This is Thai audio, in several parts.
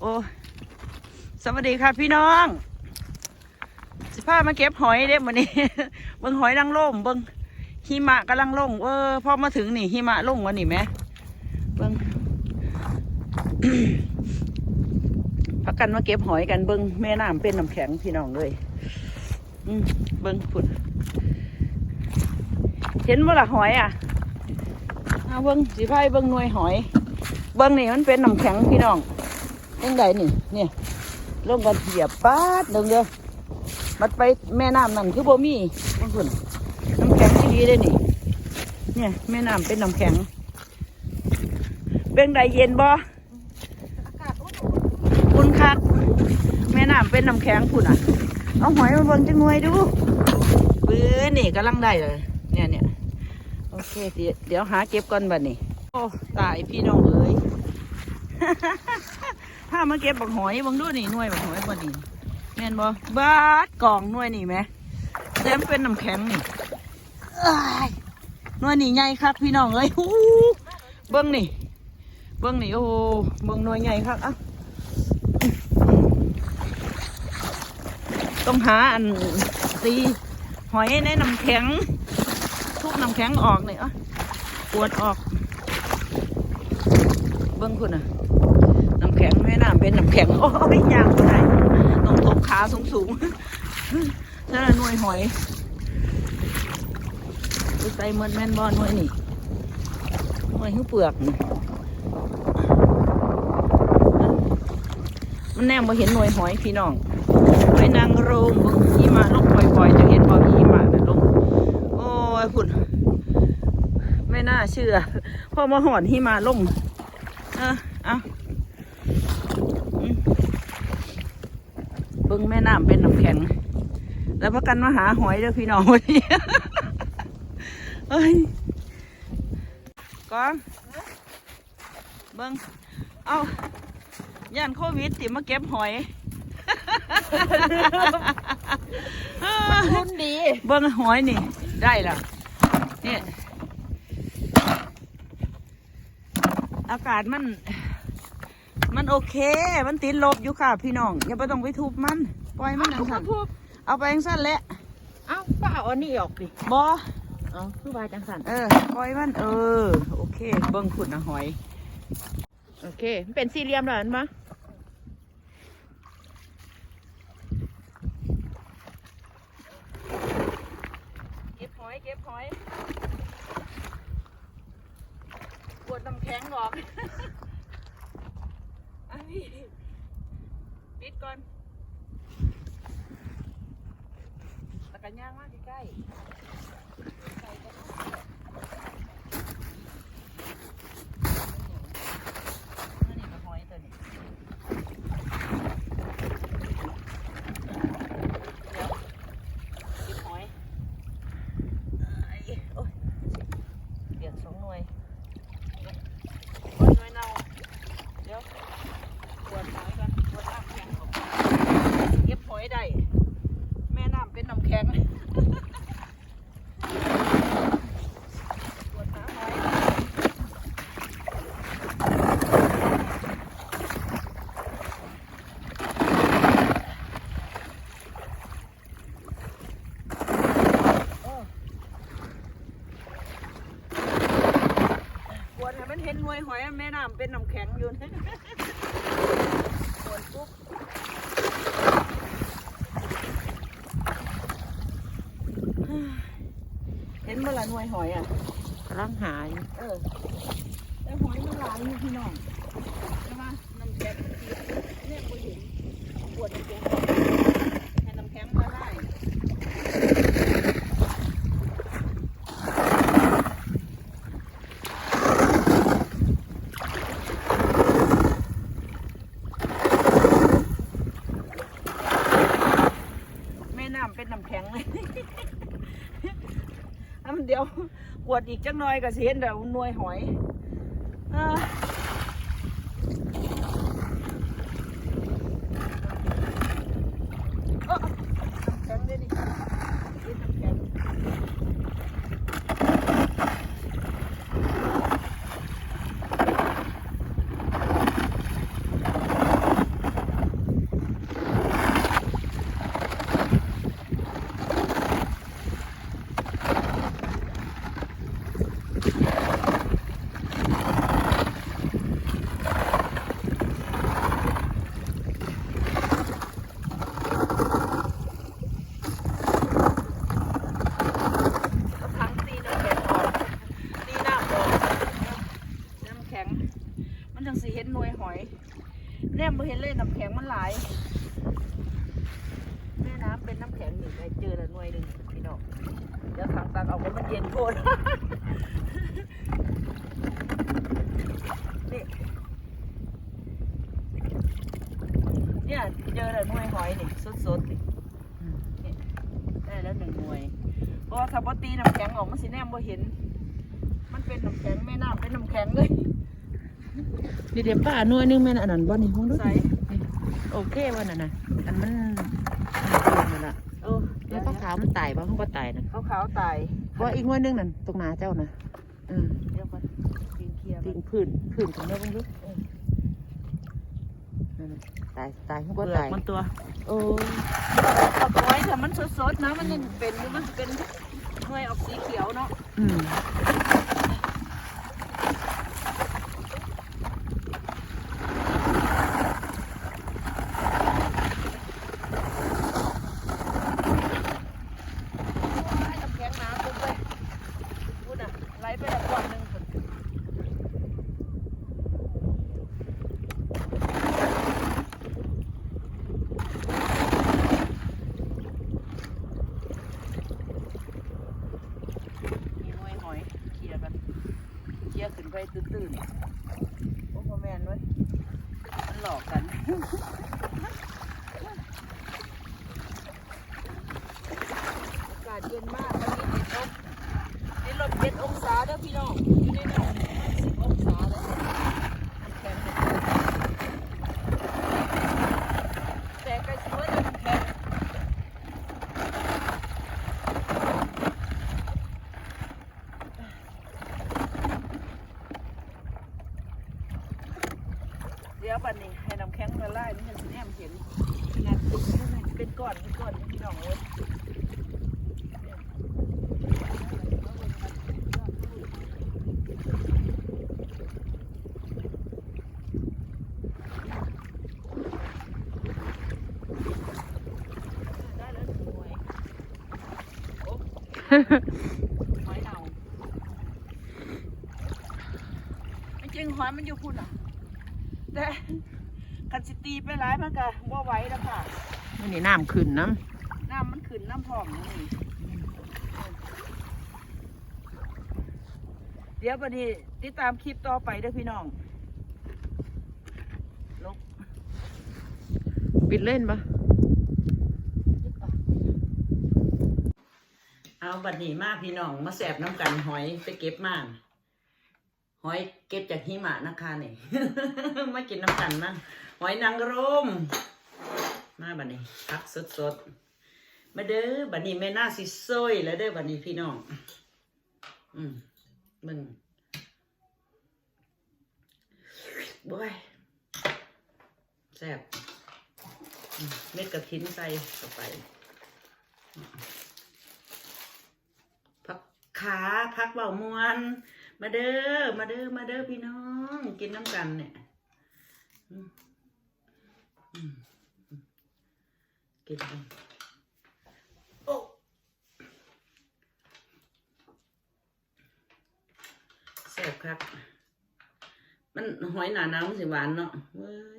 โอ้สวัสดีค่ะพี่น้อง สิพามาเก็บหอยเด้มื้อนี้เบิ่งหอยนางรมเบิ่งหิมะกำลังลงเออพอมาถึงนี่หิมะลงวะนี่แหมเบิ่งพักกันมาเก็บหอยกันเบิ่งแม่น้ำเป็นน้ำแข็งพี่น้องเลยอืมเบิ่งพุ่นเห็นบ่ละหอยอะเอาเบิ่งสิพายเบิ่งหน่วยหอย เบิ่งนี่มันเป็นน้ำแข็งพี่น้อง ยังไงนี่เนี่ยลงกันเหยียบป๊าดหนึ่งเด้อมันไปแม่น้ำนั่นคือบ่มีบางคนน้ำแข็งที่ดีเลยนี่ เนี่ยแม่น้ำเป็นน้ำแข็ง เป็นไดเย็นบ่คุณคักแม่น้ำเป็นน้ำแข็งคุณอะ เอาหอยมาบิ่งจังวยดูปื้อนี่กำลังได้เลย เนี่ยเนี่ยโอเค เดี๋ยวหาเก็บก่อนบัดนี้ โอ้ ตายพี่น้องเอ้ยามาเก็บบักหอยบังดูนี่หน่วยบักหอยบ่ดีแม่นบ่บาดกล่องหน่วยนี่ไหมเต็มเป็นน้ำแข็งนี่หน่วยนี่ใหญ่คักพี่น้องเอ้ยฮู้เบิ่งนี่ เบิ่งนี่โอ้เบิ่งหน่วยใหญ่คักอะต้องหาอันตีหอยในน้ำแข็ง ทุกน้ำแข็งออกนี่อะปวดออก เบิ้งคุณอะ น้ำแข็งแม่น้ำ เป็นน้ำแข็งโอ้ยยากไปต้องทบขาสูงสูงๆนั่นน่ะหน่วยหอยไปใส่เมือนแม่นบอลหน่วยนี่หน่วยหิ้วเปลือกนี่มันแนมมาเห็นหน่วยหอยพี่น้องไปนางโรงบึงหิมะลงปล่อยๆจะเห็นบอหิมะน่ะลงโอ้ยคุณไม่น่าเชื่อพอมาหอนหิมะลงเออเอาอืม เบิ้งแม่น้ำเป็นน้ำแข็ง แล้วพักกันมาหาหอยเด้อพี่น้องวันนี้เอ้ยก้องเบิ้งเอาย่านโควิดติมาเก็บหอยคุณดี เบิ้งหอยนี่ ได้และนี่อากาศมันมัน โอเค มันติดลบอยู่ค่ะ พี่น้อง อย่าไปต้องไปทุบมัน ปล่อยมันจังสันพูดเอาไปจังสันแหละเอ้าป้าเอาอันนี้ออกดิบอเอ้าคือว่าจังสันเออ ปล่อยมัน เออ โอเค เบิ้งขุดนะหอย โอเค มันเป็นสี่เหลี่ยมแล้วเห็นปะเก็บหอย เก็บหอยปวดน้ำแข็งออก พี่ ปิดก่อนตะกันย่างมากใกล้ๆใกล้กันอันนี้ก็หอยตัวนี้เดี๋ยวเก็บหอย ไอ้โอ๊ยเปลี่ยนสองหน่วยโอ๊ยหน่วยเน่าเดี๋ยวปวดหอยกันปวดน้ำแข็งออกเก็บหอยได้ แม่น้ำเป็นน้ำแข็งปวดน้ำหอยโอ้ปวดให้มันเห็นหน่วยหอยแม่น้ำ เป็นน้ำแข็งอยู่นะปวดปุ๊บเห็นเมื่อไรหน่วยหอยอะกำลังหายเออแต่หอยมันหลายอยู่พี่น้องใช่ไหมน้ำแข็งเนี่ยกูเห็นปวดน้ำแข็งออกให้น้ำแข็งมาได้แม่น้ำเป็นน้ำแข็งเลย อันเดียวปวดอีกจังหน่อยก็สิเห็นแต่หน่วยหอยอ่าเอ้อน้ำแข็งด้วยนี่เห็นน้ำแข็ง แนมบ่เห็นเลยน้ำแข็งมันหลาย แม่น้ำเป็นน้ำแข็งนี่ได้เจอละหน่วยหนึ่งพี่น้องเดี๋ยวทางตักเอาก็มันเย็นโคตรนี่เนี่ยเจอละหน่วยหอยนี่สดๆนี่นี่ได้แล้วหนึ่งหน่วย เพราะว่าถ้าบ่ตีน้ำแข็งออกมันสิแนมบ่เห็น มันเป็นน้ำแข็งแม่น้ำเป็นน้ำแข็งเลยนี่เดี๋ยวป้าหน่วยนึงแม่นอันนั้นบ่นี่มองดูใส่โอเคบ่นั่นน่ะอันมันมันละ เออ เดี๋ยวขาวๆมันตายบ่มันบ่ตายน่ะเขาขาวๆตายบ่อีกหน่วยนึงนั่นตรงหน้าเจ้าน่ะอืมเดี๋ยวก่อนตีนเคลียร์ตีก่อนนพื้นพื้นของแม่เบิ่งดูนั่นน่ะตายตายมันเปบ่ลือกตายมันตัวโอ้เอาไว้ถ้ามันสดๆนะมันยังเป็นหรือมันเป็นหน่วยออกสีเขียวเนาะอืม ให้น้ำแข็งน้ำปุ๊บเลยพูดน่ะไหลไปละก่อนหนึ่งพุ่นมีหน่วยหอยเคลียร์กันเคลียร์ขึ้นไปตื้นๆโอ้พ่อแม่นเว้ยมันหลอกกัน อากาศเย็นมากวันนี้ติดลบติดลบ เจ็ดองศาเด้อพี่น้องอยู่ในหนองสิบองศาเล้น้ำแข็งแต่ใกล้สิเมื่อจะน้ำแข็งเดี๋ยวบัดนี้ให้น้ำแข็งละลายมันจะแนมเห็นขนาดเป็นก้อนเป็นก้อนพี่น้องเอ้ย ได้แล้วหนึ่งหน่วยโอ้ หอยเน่าจริงๆหอยมันอยู่พุ่นอะ แต่กันสิตีไปหลายมันก็บ่ไหวแล้วค่ะนี่น้ำขึ้นน้น้ำมันขึ้นน้ำพองนี่เดี๋ยวบัดนี้ติดตามคลิปต่อไปเด้อพี่น้องลงำปิดเล่นปะ เอาบัดนี้มาพี่น้องมาแสบน้ำกันหอยไปเก็บมาหอยเก็บจากหิมะนะคะนี่ มากินน้ำกันนะหอยนางรมมาบัดนี้พักสดๆมาเด้อบัดนี้แม่น่าสิซอยแล้วเด้อบัดนี้พี่น้อง อืมมึงบอยแซ่บเม็ดกระถินใส่เข้าไป ขาผักเบามวน มาเด้อมาเด้อมาเด้อพี่น้อง กินน้ำกันเนี่ยอืมอืมอืมกินกันโอ้แซ่บครับ มันหอยหนาหนาวมันสิหวานเนาะเว้ย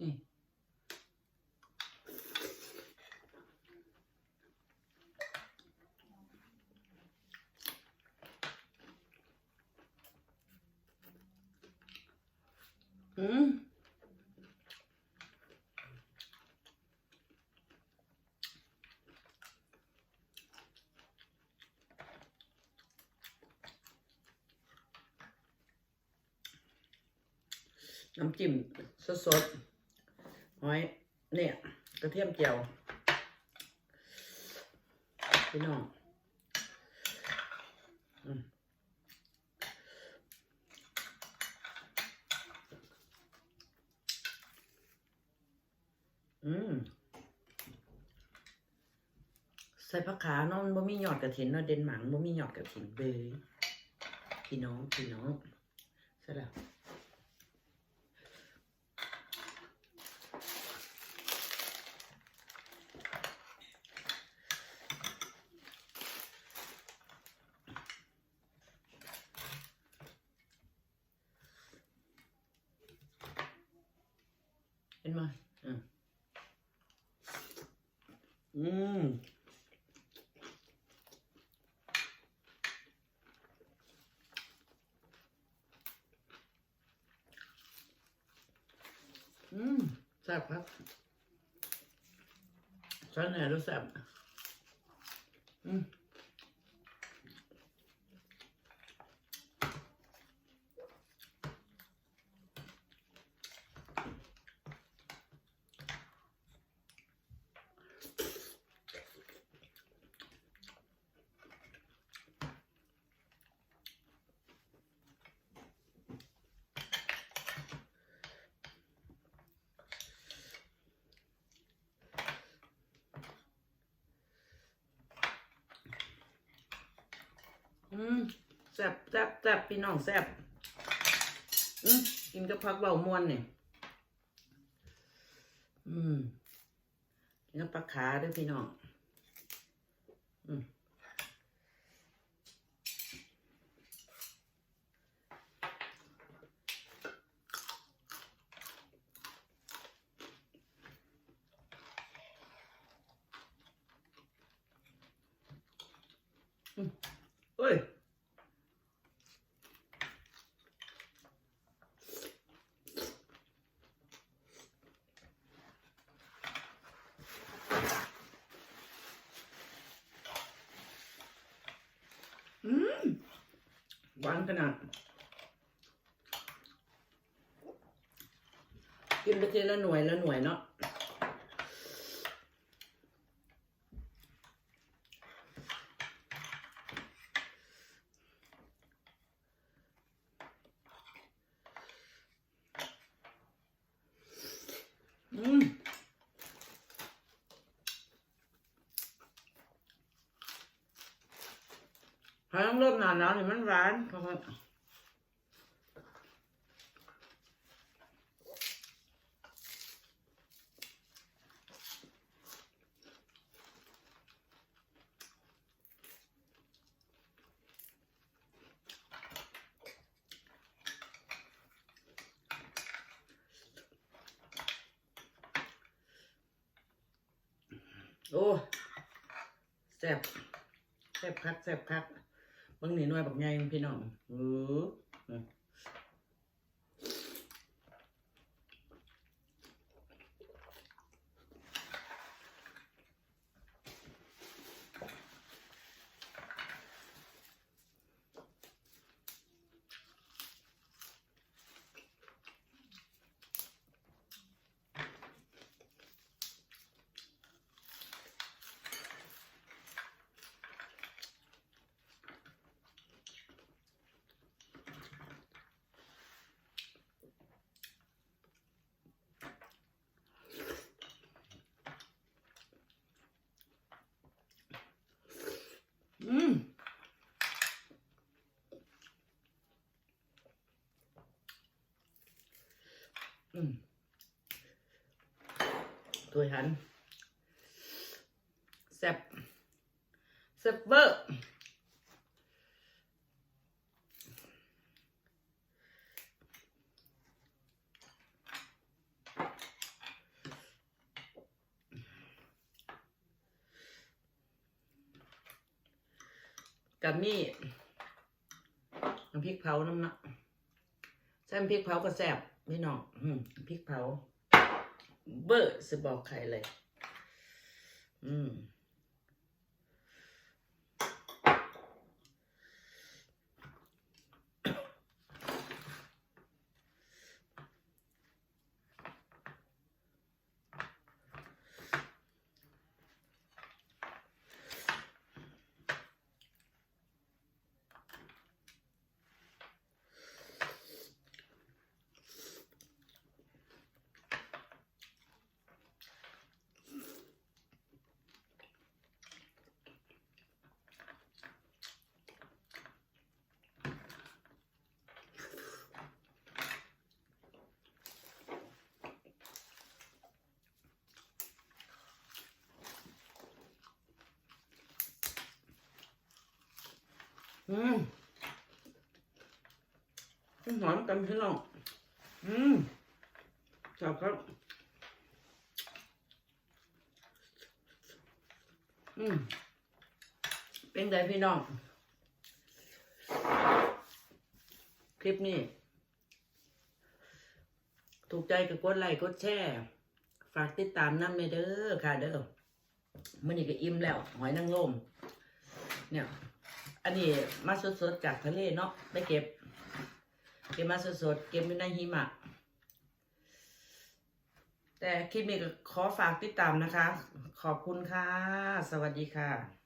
นี่อืม น้ำจิ้มสดๆหอยเนี่ย กระเทียมเจียวพี่น้องอืมอืมใส่ผักขานาะมันบ่มีหยอดกระถินเนาะเดนหมังบ่มีหยอดกระถินเบยพี่น้องพี่น้องใช่แล้ว อ มาอะ อืมอืมแซ่บครับฉันเนี่ยรู้แซ่บอืม อืมแซ่บแซ่บแซ่บพี่น้องแซ่บอืมกินกับผักเบามวนเนี่ยอืมกินกับปลาขาด้วยพี่น้อง อือืมเอ้ย อืมหวานขนาด กินไปทีละหน่วยละหน่วยเนาะอืม ถ้าต้องเริ่มหนาวหนาวเนี่ยมันร้านพราะว่าโอ้แซ่บแซ่บคักแซ่บคัก เบิ่งนี่น้อยบักใหญ่พี่น้องเออม ถ้วยหันแซ่บแซ่บเบอร์กับนี่น้ำพริกเผาน้ำหนักใส่น้ำพริกเผาก็แซบ พี่น้องพริกเผา เบอร์สบอกใครเลย อืม อืมหอมกันพี่น้องอืมจับครับอืมเป็นไงพี่น้อง คลิปนี้ ถูกใจก็กดไลค์กดแชร์ฝากติดตามน้ำเดอร์ค่ะเด้อมันนี่ก็อิ่มแล้ว หอยนางรมเนี่ย อันนี้มาสดๆจากทะเลเนาะไปเก็บ เก็บมาสดๆเก็บอยู่ในหิมะ แต่คลิปนี้ก็ขอฝากติดตามนะคะ ขอบคุณค่ะ สวัสดีค่ะ